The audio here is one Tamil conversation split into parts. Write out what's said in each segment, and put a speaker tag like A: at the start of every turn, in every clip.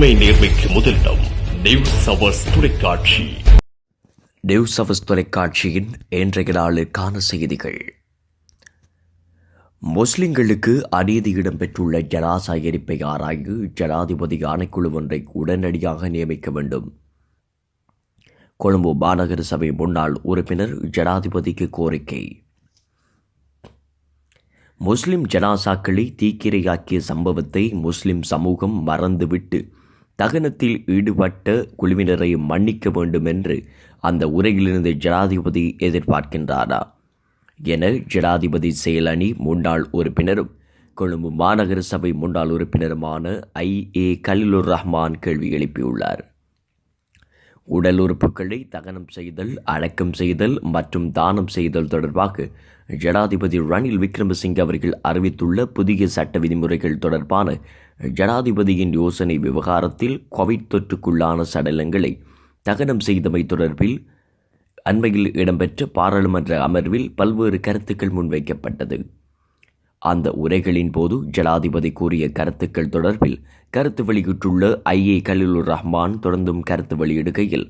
A: உண்மை நேர்மைக்கு முதலிடம் நியூஸ் அவர்ஸ் தொலைக்காட்சி.
B: நியூஸ் அவர்ஸ் தொலைக்காட்சியின் இன்றைய நாளுக்கான செய்திகள். முஸ்லிம்களுக்கு அநீதி இடம்பெற்றுள்ள ஜனாசா எரிப்பை ஆராய்ந்து ஜனாதிபதி ஆணைக்குழு ஒன்றை உடனடியாக நியமிக்க வேண்டும். கொழும்பு மாநகர சபை முன்னாள் உறுப்பினர் ஜனாதிபதிக்கு கோரிக்கை. முஸ்லிம் ஜனாசாக்களை தீக்கிரையாக்கிய சம்பவத்தை முஸ்லிம் சமூகம் மறந்துவிட்டு தகனத்தில் ஈடுபட்ட குழுவினரை மன்னிக்க வேண்டும் என்று அந்த உரையிலிருந்து ஜனாதிபதி எதிர்பார்க்கின்றாரா? என ஜனாதிபதி செயலணி முன்னாள் உறுப்பினரும் கொழும்பு மாநகர சபை முன்னாள் உறுப்பினருமான ஐ ஏ கலிலுர் ரஹ்மான் கேள்வி எழுப்பியுள்ளார். உடல் உறுப்புகளை தகனம் செய்தல் அடக்கம் செய்தல் மற்றும் தானம் செய்தல் தொடர்பாக ஜனாதிபதி ரணில் விக்ரமசிங்க அவர்கள் அறிவித்துள்ள புதிய சட்ட விதிமுறைகள் தொடர்பான ஜனாதிபதியின் யோசனை விவகாரத்தில் கோவிட் தொற்றுக்குள்ளான சடலங்களை தகனம் செய்தமை தொடர்பில் அண்மையில் இடம்பெற்ற பாராளுமன்ற அமர்வில் பல்வேறு கருத்துக்கள் முன்வைக்கப்பட்டது. அந்த உரைகளின் போது ஜனாதிபதி கூறிய கருத்துக்கள் தொடர்பில் கருத்து வெளியிட்டுள்ள ஐஏ கலிலுர் ரஹ்மான் தொடர்ந்தும் கருத்து வெளியிடுகையில்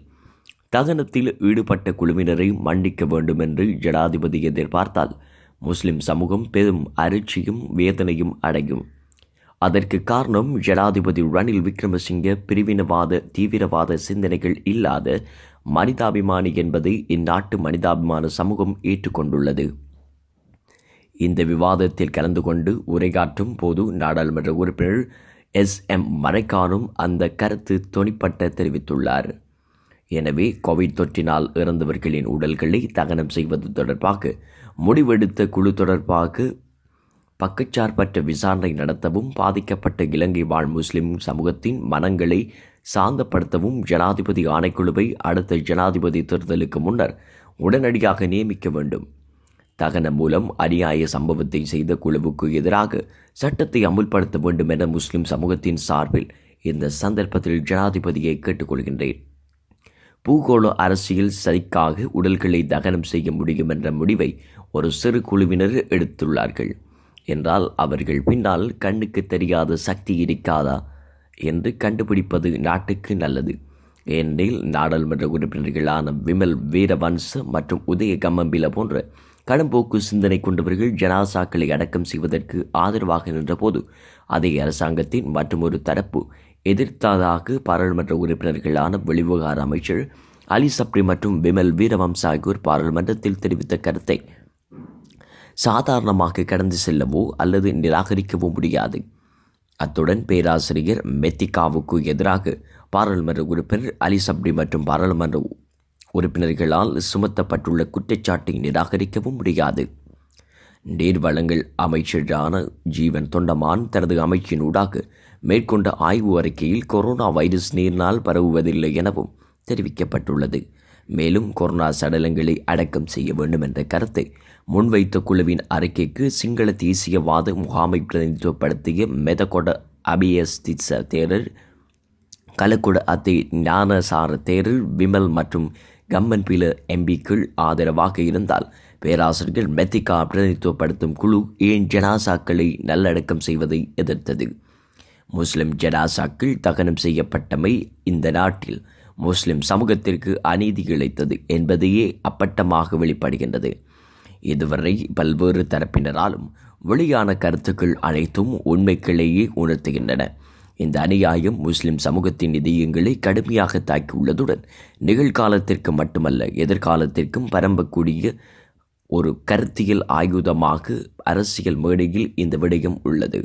B: தகனத்தில் ஈடுபட்ட குழுவினரை மன்னிக்க வேண்டும் என்று ஜனாதிபதி எதிர்பார்த்தால் முஸ்லிம் சமூகம் பெரும் அரிச்சியும் வேதனையும் அடையும். அதற்கு காரணம் ஜனாதிபதி ரணில் விக்ரமசிங்க பிரிவினவாத தீவிரவாத சிந்தனைகள் இல்லாத மனிதாபிமானி என்பதை இந்நாட்டு மனிதாபிமான சமூகம் ஏற்றுக்கொண்டுள்ளது. இந்த விவாதத்தில் கலந்து கொண்டு உரையாற்றும் போது நாடாளுமன்ற உறுப்பினர் எஸ். எம். மறைக்கானும் அந்த கருத்து துணிப்பட்ட தெரிவித்துள்ளார். எனவே கோவிட் தொற்றினால் இறந்தவர்களின் உடல்களை தகனம் செய்வது தொடர்பாக முடிவெடுத்த குழு தொடர்பாக பக்கச்சார்பற்ற விசாரணை நடத்தவும் பாதிக்கப்பட்ட இலங்கை வாழ் முஸ்லிம் சமூகத்தின் மனங்களை சாந்தப்படுத்தவும் ஜனாதிபதி ஆணைக்குழுவை அடுத்த ஜனாதிபதி தேர்தலுக்கு முன்னர் உடனடியாக நியமிக்க வேண்டும். தகனம் மூலம் அநியாய சம்பவத்தை செய்த குழுவுக்கு எதிராக சட்டத்தை அமுல்படுத்த வேண்டும் என முஸ்லிம் சமூகத்தின் சார்பில் இந்த சந்தர்ப்பத்தில் ஜனாதிபதியை கேட்டுக்கொள்கின்றேன். பூகோள அரசியல் சரிக்காக உடல்களை தகனம் செய்ய முடியும் என்ற முடிவை ஒரு சிறு குழுவினர் எடுத்துள்ளார்கள். என்றால் அவர்கள் பின்னால் கண்ணுக்கு தெரியாத சக்தி இருக்காதா என்று கண்டுபிடிப்பது நாட்டுக்கு நல்லது. ஏனெனில் நாடாளுமன்ற உறுப்பினர்களான விமல் வீரவன்ச மற்றும் உதய கம்மம்பில போன்ற கடும்போக்கு சிந்தனை கொண்டவர்கள் ஜனாசாக்களை அடக்கம் செய்வதற்கு ஆதரவாக நின்றபோது அதே அரசாங்கத்தின் மற்றொரு தரப்பு எதிர்த்ததாக பாராளுமன்ற உறுப்பினர்களான வெளிவிவகார அமைச்சர் அலி சப்ரி மற்றும் விமல் வீரவம்ச ஆகியோர் பாராளுமன்றத்தில் தெரிவித்த கருத்தை சாதாரணமாக கடந்து செல்லவோ அல்லது நிராகரிக்கவோ முடியாது. அத்துடன் பேராசிரியர் மெத்திகாவுக்கு எதிராக பாராளுமன்ற உறுப்பினர் அலி சப்ரி மற்றும் பாராளுமன்ற உறுப்பினர்களால் சுமத்தப்பட்டுள்ள குற்றச்சாட்டை நிராகரிக்கவும் முடியாது. நீர்வளங்கள் அமைச்சரான ஜீவன் தொண்டமான் தனது அமைச்சினூடாக மேற்கொண்ட ஆய்வு அறிக்கையில் கொரோனா வைரஸ் நீரினால் பரவுவதில்லை எனவும் தெரிவிக்கப்பட்டுள்ளது. மேலும் கொரோனா சடலங்களை அடக்கம் செய்ய வேண்டும் என்ற கருத்தை முன்வைத்த குழுவின் அறிக்கைக்கு சிங்கள தேசியவாத முகாமை பிரதிநிதித்துவப்படுத்திய மெதகொட அபியஸ்திச தேரர் கலக்குட அத்தை ஞானசார தேரர் விமல் மற்றும் கம்மன் பில எம்பிக்கள் ஆதரவாக இருந்தால் பேராசிரியர் மெத்திகா பிரதிநிதித்துவப்படுத்தும் குழு ஏன் ஜனாசாக்களை நல்லடக்கம் செய்வதை எதிர்த்தது? முஸ்லிம் ஜனாசாக்கள் தகனம் செய்யப்பட்டமை இந்த நாட்டில் முஸ்லிம் சமூகத்திற்கு அநீதி இழைத்தது என்பதையே அப்பட்டமாக வெளிப்படுகின்றது. இதுவரை பல்வேறு தரப்பினராலும் வெளியான கருத்துக்கள் அனைத்தும் உண்மைகளையே உணர்த்துகின்றன. இந்த அநியாயம் முஸ்லிம் சமூகத்தின் இதயங்களை கடுமையாக தாக்கியுள்ளதுடன் நிகழ்காலத்திற்கு மட்டுமல்ல எதிர்காலத்திற்கும் பரம்பக்கூடிய ஒரு கருத்தியல் ஆயுதமாக அரசியல் மேடையில் இந்த விடயம் உள்ளது.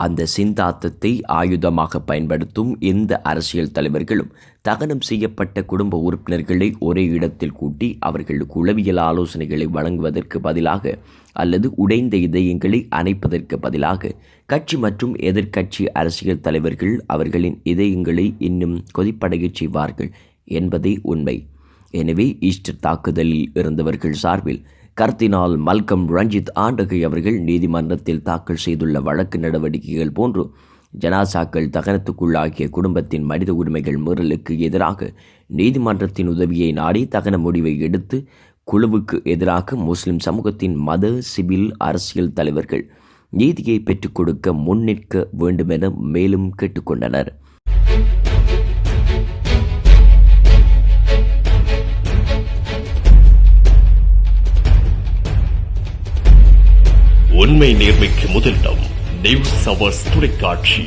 B: அந்த சிந்தாத்தத்தை ஆயுதமாக பயன்படுத்தும் எந்த அரசியல் தலைவர்களும் தகனம் செய்யப்பட்ட குடும்ப உறுப்பினர்களை ஒரே இடத்தில் கூட்டி அவர்களுக்கு உளவியல் ஆலோசனைகளை வழங்குவதற்கு பதிலாக அல்லது உடைந்த இதயங்களை அணைப்பதற்கு பதிலாக கட்சி மற்றும் எதிர்க்கட்சி அரசியல் தலைவர்கள் அவர்களின் இதயங்களை இன்னும் கொதிப்படையச் செய்வார்கள் என்பதே உண்மை. எனவே ஈஸ்டர் தாக்குதலில் இருந்தவர்கள் சார்பில் கர்த்தினால் மல்கம் ரஞ்சித் ஆண்டகை அவர்கள் நீதிமன்றத்தில் தாக்கல் செய்துள்ள வழக்கு நடவடிக்கைகள் போன்று ஜனாசாக்கள் தகனத்துக்குள்ளாகிய குடும்பத்தின் மனித உரிமைகள் மீறலுக்கு எதிராக நீதிமன்றத்தின் உதவியை நாடி தகன முடிவை எடுத்து குழுவுக்கு எதிராக முஸ்லிம் சமூகத்தின் மத சிவில் அரசியல் தலைவர்கள் நீதியை பெற்றுக் கொடுக்க முன்னிற்க வேண்டுமென மேலும் கேட்டுக்கொண்டனர்.
A: உண்மை நேர்மைக்கு முதலிடம் நியூஸ் அவர்ஸ் தொலைக்காட்சி.